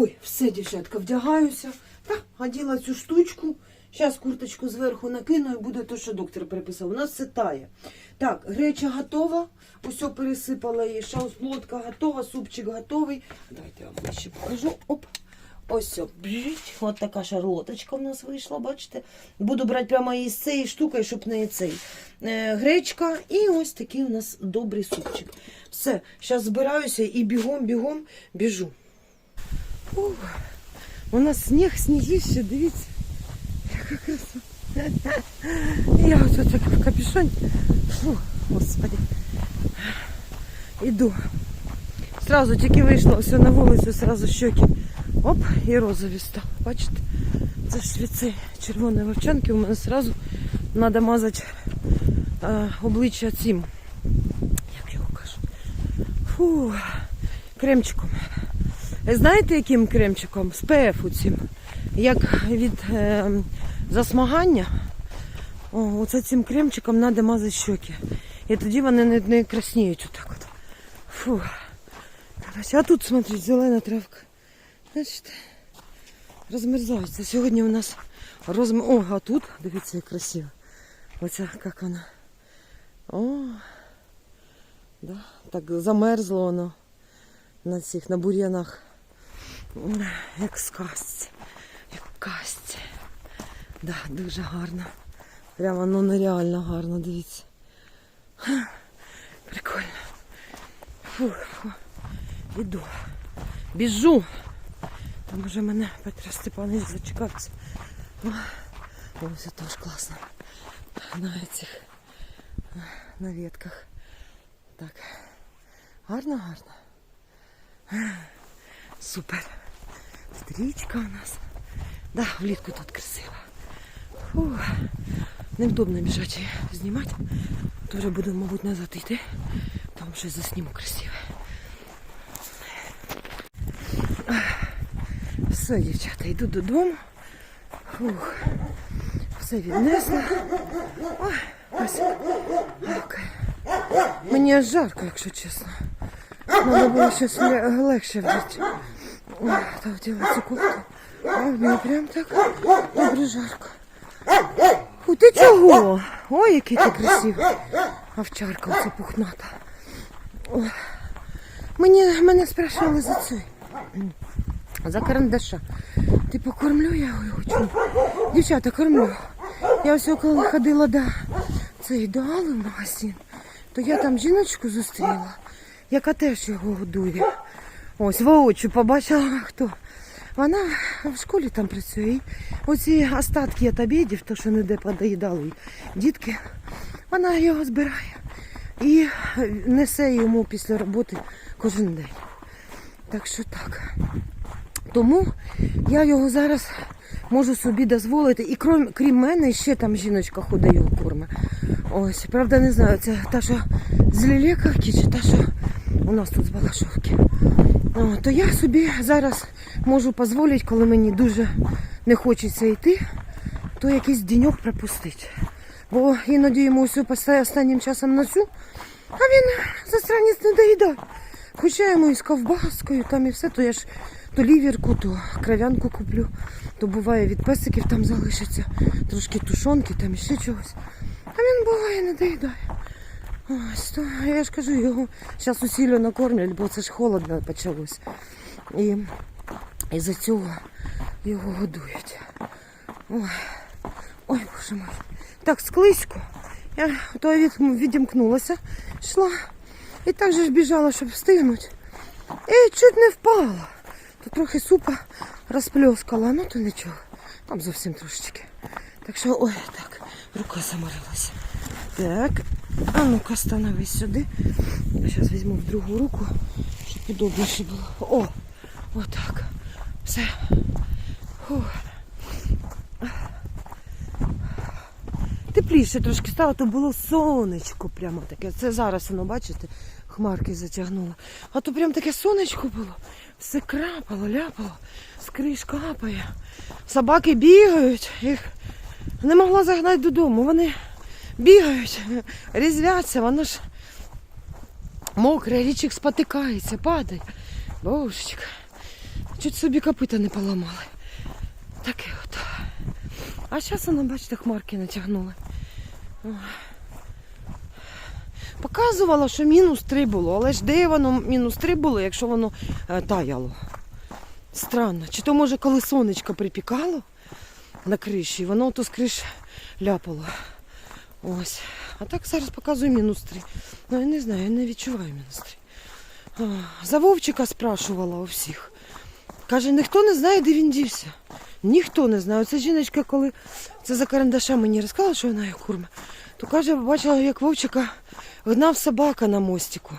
Ой, все, дівчатка, вдягаюся. Та, оділа цю штучку. Зараз курточку зверху накину і буде те, що доктор приписав. У нас все тає. Так, греча готова. Усе пересипала її. Шаусплотка готова, супчик готовий. Давайте я вам ближче покажу. Оп. Ось все. Бжить. От така шарлоточка в нас вийшла, бачите? Буду брати прямо із цієї штуки, щоб не цей. Е, гречка і ось такий у нас добрий супчик. Все, зараз збираюся і бігом-бігом біжу. Ух, у нас сніг, сніжище, дивіться. Яка. Я ось так в капюшоні. Фу, господи. Іду. Сразу тільки вийшла все на вулицю, сразу щеки. Оп, і розові став. Бачите? Це ж червоної вовчанки у мене сразу треба мазати е, обличчя цим. Як його кажуть? Фу, кремчиком. Знаєте, яким кремчиком? З ПФ цим. Як від е, засмагання, о, оце цим кремчиком треба мазати щоки. І тоді вони не, не красніють отак от. Фу. А тут, смотрите, зелена травка. Бачите? Розмерзається. Сьогодні у нас розм... О, а тут, дивіться, як красиво. Оця, як вона. О, да, так замерзло воно на цих, на бур'янах. Як в. Як в казці. Да, дуже гарно. Прямо ну нереально гарно, дивіться. Прикольно. Фу, фу. Іду. Біжу. Там уже мене Петро Степанович зачекався. Ось це теж класно. На цих на ветках. Так. Гарно, гарно. Супер. Стрічка у нас. Да, влітку тут красиво. Невдобно біжати знімати. Теж буду, мабуть, назад йти. Там щось засніму красиве. Все, дівчата, йду додому. Фух. Все віднесла. Ось. Окей. Мені жарко, якщо чесно. Треба було щось легше вдіти. Ой, Так цю кофту. А мені прям так добре жарко. Фу, ти чого? Ой, який ти красивий. Овчарка оця пухната. Мені, мене спрашивали за це. За карандаша. Ти покормлю я його чи? Дівчата, кормлю. Я ось коли ходила до цей до Алли в магазин, то я там жіночку зустріла, яка теж його годує. Ось воочию побачила хто. Вона в школі там працює. Оці остатки від обідів, то що ніде подоїдали дітки, вона його збирає і несе йому після роботи кожен день. Так що так. Тому я його зараз можу собі дозволити. І крім, крім мене, ще там жіночка ходить його корме. Ось, правда, не знаю, це та, що з Лілековки чи та, що у нас тут з Балашовки. О, то я собі зараз можу дозволити, коли мені дуже не хочеться йти, то якийсь деньок пропустити. Бо іноді йому все останнім часом на а він засранець не доїдає. Хоча йому із ковбаскою там і все, то я ж то лівірку, то кров'янку куплю, то буває від песиків там залишиться, трошки тушонки, там і ще чогось. А він буває не доїдає. Ось, то я ж кажу, його зараз усілено кормлять, бо це ж холодно почалось. І, і за цього його годують. Ой, ой, боже мой. Так, склизько. Я то від, відімкнулася, йшла. І так же ж біжала, щоб встигнути. І чуть не впала. То трохи супа розпльоскала, ну то нічого. Там зовсім трошечки. Так що, ой, так, рука заморилася. Так, а ну-ка становись сюди. Зараз візьму в другу руку, щоб удобніше було. О, отак. Все. Фух. Тепліше трошки стало, то було сонечко прямо таке. Це зараз воно, бачите, хмарки затягнуло. А то прям таке сонечко було. Все крапало, ляпало, скрізь капає. Собаки бігають, їх не могла загнати додому. Вони бігають, різвяться, воно ж мокре, річик спотикається, падає. Божечка. чуть собі копита не поламали. Таке от. А зараз вона, бачите, хмарки натягнули. Показувала, що мінус 3 було, але ж де воно мінус 3 було, якщо воно е, таяло? Странно. Чи то може коли сонечко припікало на криші, воно то з криш ляпало. Ось. А так зараз показує мінус 3. Ну я не знаю, я не відчуваю мінус 3. А, За Вовчика спрашувала у всіх. Каже, ніхто не знає, де він дівся. Ніхто не знає. Оця жіночка, коли це за карандаша мені розказала, що вона як курма, то каже, бачила, як Вовчика гнав собака на мостику.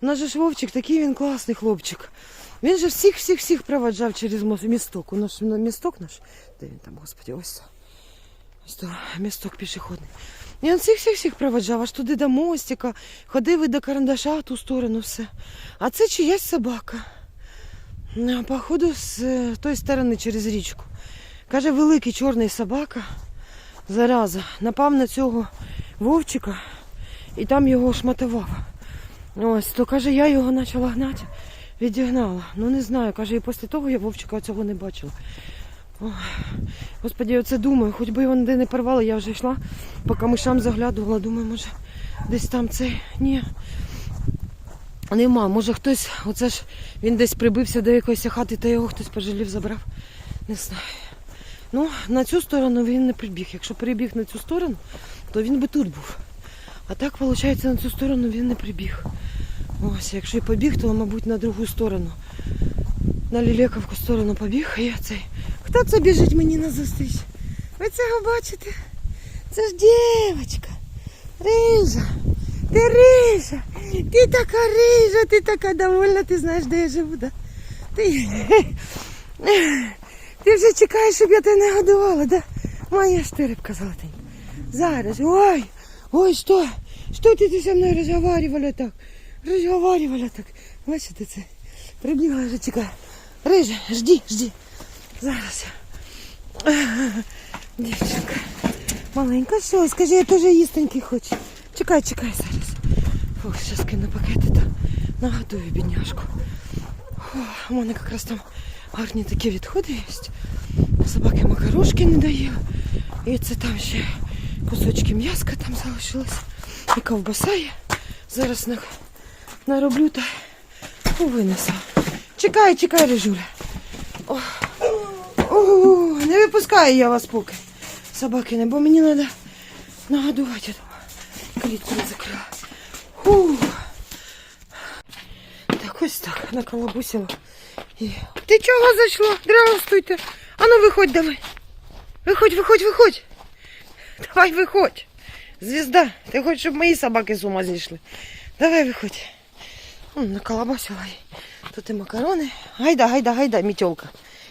У нас же ж Вовчик такий він класний хлопчик. Він же всіх, всіх, всіх проваджав через місток. У нас місток наш. Де він там, господи, ось. Ось то, місток пішохідний. І він всіх, всіх, всіх проваджав, аж туди до мостика, ходив і до карандаша ту сторону все. А це чиясь собака. Походу, з е, тої сторони через річку. Каже, великий чорний собака, зараза, напав на цього вовчика і там його шматував. Ось, то каже, я його почала гнати, відігнала. Ну не знаю, каже, і після того я вовчика цього не бачила. Ой, Господи, я оце думаю, хоч би його ніде не порвали, я вже йшла, поки мишам заглядувала, думаю, може десь там цей. Ні. Нема, може хтось, оце ж він десь прибився до якоїсь хати, та його хтось пожалів, забрав. Не знаю. Ну, на цю сторону він не прибіг. Якщо прибіг на цю сторону, то він би тут був. А так, виходить, на цю сторону він не прибіг. Ось, якщо і побіг, то, мабуть, на другу сторону. На Лілековку сторону побіг, я цей. Хто це біжить мені на зустріч? Ви цього бачите? Це ж дівчинка. Рижа. Ти рижа. Ти така рижа, ти така довольна, ти знаєш, де я живу, да? Ти, ти вже чекаєш, щоб я тебе не годувала, да? Моя ж ти рибка золотенька. Зараз. Ой, ой, що? Що ти, ти зі мною розговаривала так? Розговаривала так. Бачите це? Прибігла вже чекає. Рижа, жди, жди. Зараз. Дівчинка. Маленька, що? Скажи, я теж їстенький хочу. Чекай, чекай зараз. Фух, зараз кину пакети та нагодую бідняшку. У мене якраз там гарні такі відходи є. Собаки макарошки не дає. І це там ще кусочки м'яска там залишилось. І ковбаса є. Зараз на- нароблю та винесу. Чекай, чекай, Режуля. О, о, не випускаю я вас поки. Собаки не, бо мені треба нагодувати. Я думаю, Калітку не закрила. Так ось так, наколобусила. І... Ти чого зайшла? Здравствуйте. А ну виходь давай. Виходь, виходь, виходь. Давай виходь. Звізда, ти хочеш, щоб мої собаки з ума зійшли. Давай виходь. Наколобасила. Тут і макарони. Гайда, гайда, гайда, мітьолка.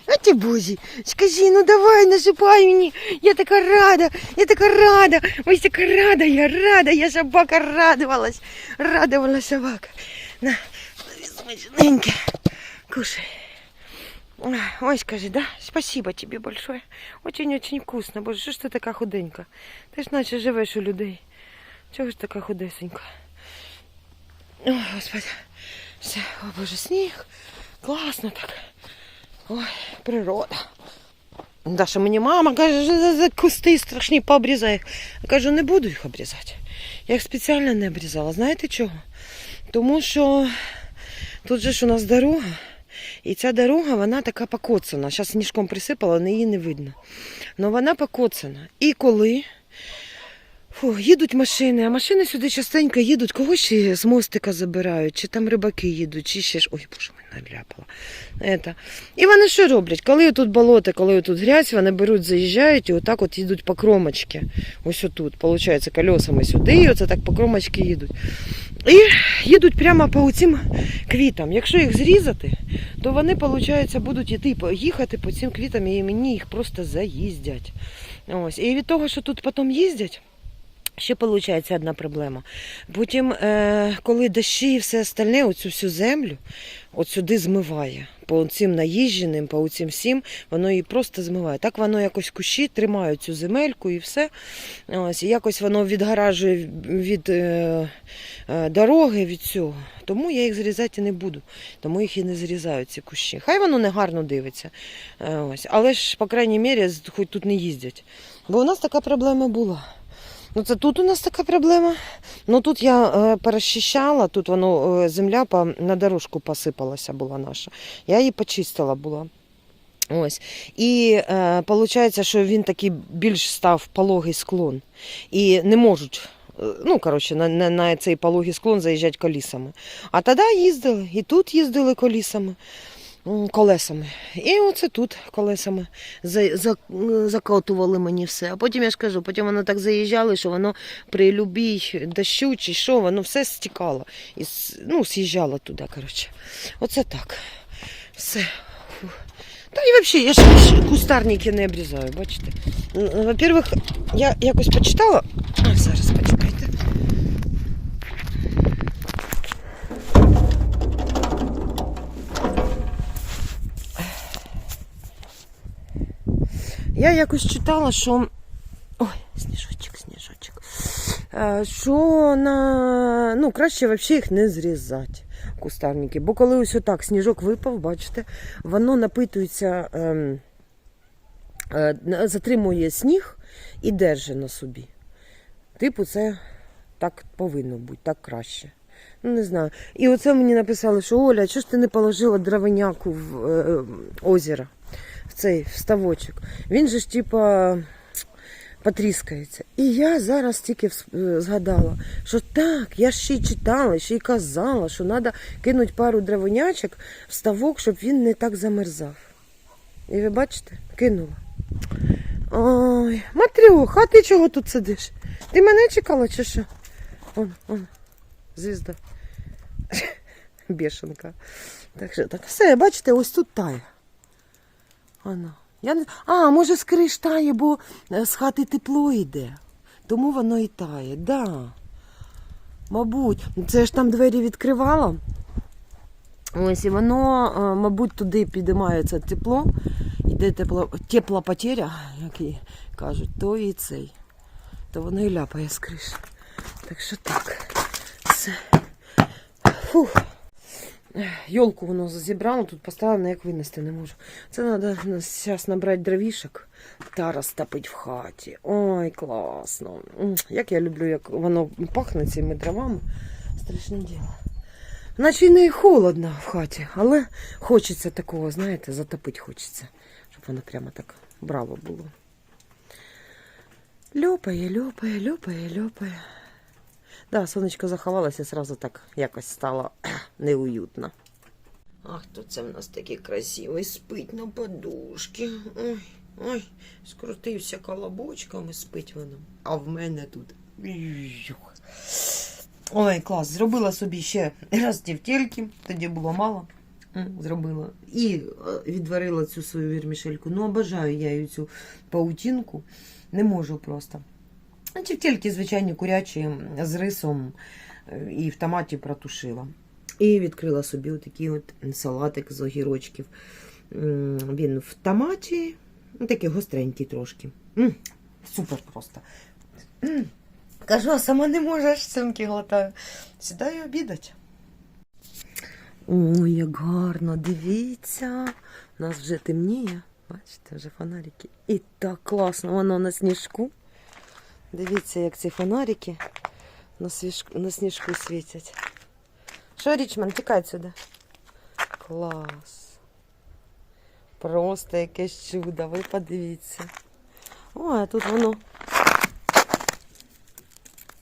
А ти бузі, скажи, ну давай, насипай мені. Я така рада, я така рада. Ось така рада, я рада, я собака радувалась. Радувалась собака. На, смачненьке. Кушай. Ой, скажи, да? Спасибо тебе большое. Очень-очень вкусно. Боже, що ж ти така худенька? Ти ж наче живеш у людей. Чого ж така худесенька? Ой, Господи. Все, о Боже, сніг. Класно так. Ой, природа. Даша мені мама каже, що кусти страшні пообрізай. Я кажу, не буду їх обрізати. Я їх спеціально не обрізала. Знаєте чого? Тому що тут же ж у нас дорога. І ця дорога, вона така покоцана. Зараз сніжком присипала, але її не видно. Але вона покоцана. І коли Фу, їдуть машини, а машини сюди частенько їдуть, когось ще з мостика забирають, чи там рибаки їдуть, чи ще ж. Ой, боже, мене наляпала. Это. І вони що роблять? Коли тут болото, коли тут грязь, вони беруть, заїжджають і отак от їдуть по кромочці. Ось отут, виходить, колесами сюди, і оце так по кромочці їдуть. І їдуть прямо по цим квітам. Якщо їх зрізати, то вони, виходить, будуть іти, їхати по цим квітам, і мені їх просто заїздять. Ось. І від того, що тут потім їздять, Ще виходить одна проблема. Потім, е, коли дощі і все остальне, оцю всю землю от сюди змиває. по цим наїждженим, по цим всім, воно її просто змиває. Так воно якось кущі тримають цю земельку і все. Ось, і якось воно відгаражує від е, е, дороги, від цього. Тому я їх зрізати не буду. Тому їх і не зрізаю, ці кущі. Хай воно не гарно дивиться. Ось. Але ж, по крайній мірі, хоч тут не їздять. Бо у нас така проблема була. Ну, це тут у нас така проблема. Ну тут я е, перещищала, тут воно е, земля по, на дорожку посипалася була наша. Я її почистила була. Ось. І е, виходить, що він такий більш став пологий склон. І не можуть. е, Ну, коротше, на, на, на цей пологий склон заїжджати колісами. А тоді їздили, і тут їздили колісами, колесами. І оце тут колесами за, за, м, закатували мені все. А потім я ж кажу, потім воно так заїжджало, що воно при любій дощу чи що, воно все стікало. І, ну, з'їжджало туди, коротше. Оце так. Все. Та і взагалі, я ж кустарники не обрізаю, бачите. Во-первых, я якось почитала. А, зараз почекайте. Я якось читала, що. Ой, сніжочок, сніжочок. Е, Що на... ну, краще взагалі їх не зрізати, кустарники. Бо коли ось отак сніжок випав, бачите, воно напитується, ем, е, затримує сніг і держить на собі. Типу, це так повинно бути, так краще. Ну, не знаю. І оце мені написали, що Оля, чого ж ти не положила дровиняку в е, озеро, в цей вставочок. Він же ж типа потріскається. І я зараз тільки е, згадала, що так, я ще й читала, ще й казала, що треба кинути пару дровинячок в ставок, щоб він не так замерзав. І ви бачите, кинула. Ой, Матрюх, а ти чого тут сидиш? Ти мене чекала чи що? Он, он, звізда. Бешенка. Так що так, все, бачите, ось тут тає. Воно. Я не... А, може, з криш тає, бо е, з хати тепло йде. Тому воно і тає, да. Мабуть, це ж там двері відкривала. Ось, і воно, е, мабуть, туди підіймається тепло, йде тепло, тепла потеря, як і кажуть, то і цей. То воно і ляпає з криш. Так що так. Все. Фух. Йолку воно зібрало, тут поставлено, як винести не можу. Це треба зараз набрати дровішок та розтопити в хаті. Ой, класно. Як я люблю, як воно пахне цими дровами. Страшне діло. Наче й не холодно в хаті, але хочеться такого, знаєте, затопити хочеться, щоб воно прямо так браво було. Льопає, льопає, льопає, льопає. Да, сонечко заховалося, сразу так якось стало неуютно. Ах, то це в нас такий красивий спить на подушці. Ой, ой, скрутився колобочком і спить воно. А в мене тут. Ой, клас, зробила собі ще раз тівтельки, тоді було мало. Зробила. І е, відварила цю свою вірмішельку. Ну, обожаю я її цю паутинку. Не можу просто. А тільки звичайні курячі з рисом е, і в томаті протушила. І відкрила собі отакий от салатик з огірочків. Він в томаті, ну, такий гостренький трошки. Супер просто. Кажу, а сама не можеш, синки глотаю. Сідаю обідати. Ой, як гарно, дивіться. У нас вже темніє. Бачите, вже фонарики. І так класно, воно на сніжку. Дивіться, як ці фонарики на, свіжку, на сніжку світять. Що, Річман, тікай сюди. Клас. Просто якесь чудо, ви подивіться. Ой, а тут воно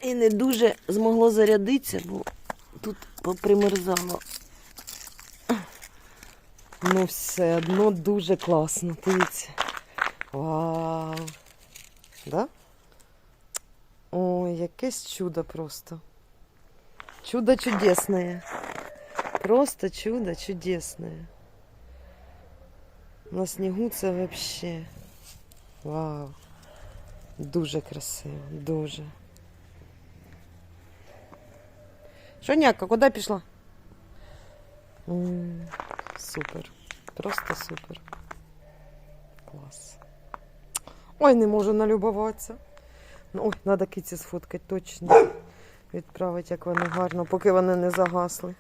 і не дуже змогло зарядитися, бо тут попримерзало. Ну, все одно дуже класно. Дивіться. Вау. Да? Ой, якесь чудо просто. Чудо чудесное. Просто чудо чудесное. На снігу це вообще. Вау. Дуже красиво, дуже. Шоняка, куди пішла? Супер. Просто супер. Клас. Ой, не можу налюбуватися. Ну, ой, треба киці сфоткати точно. Відправити, як вони гарно, поки вони не загасли.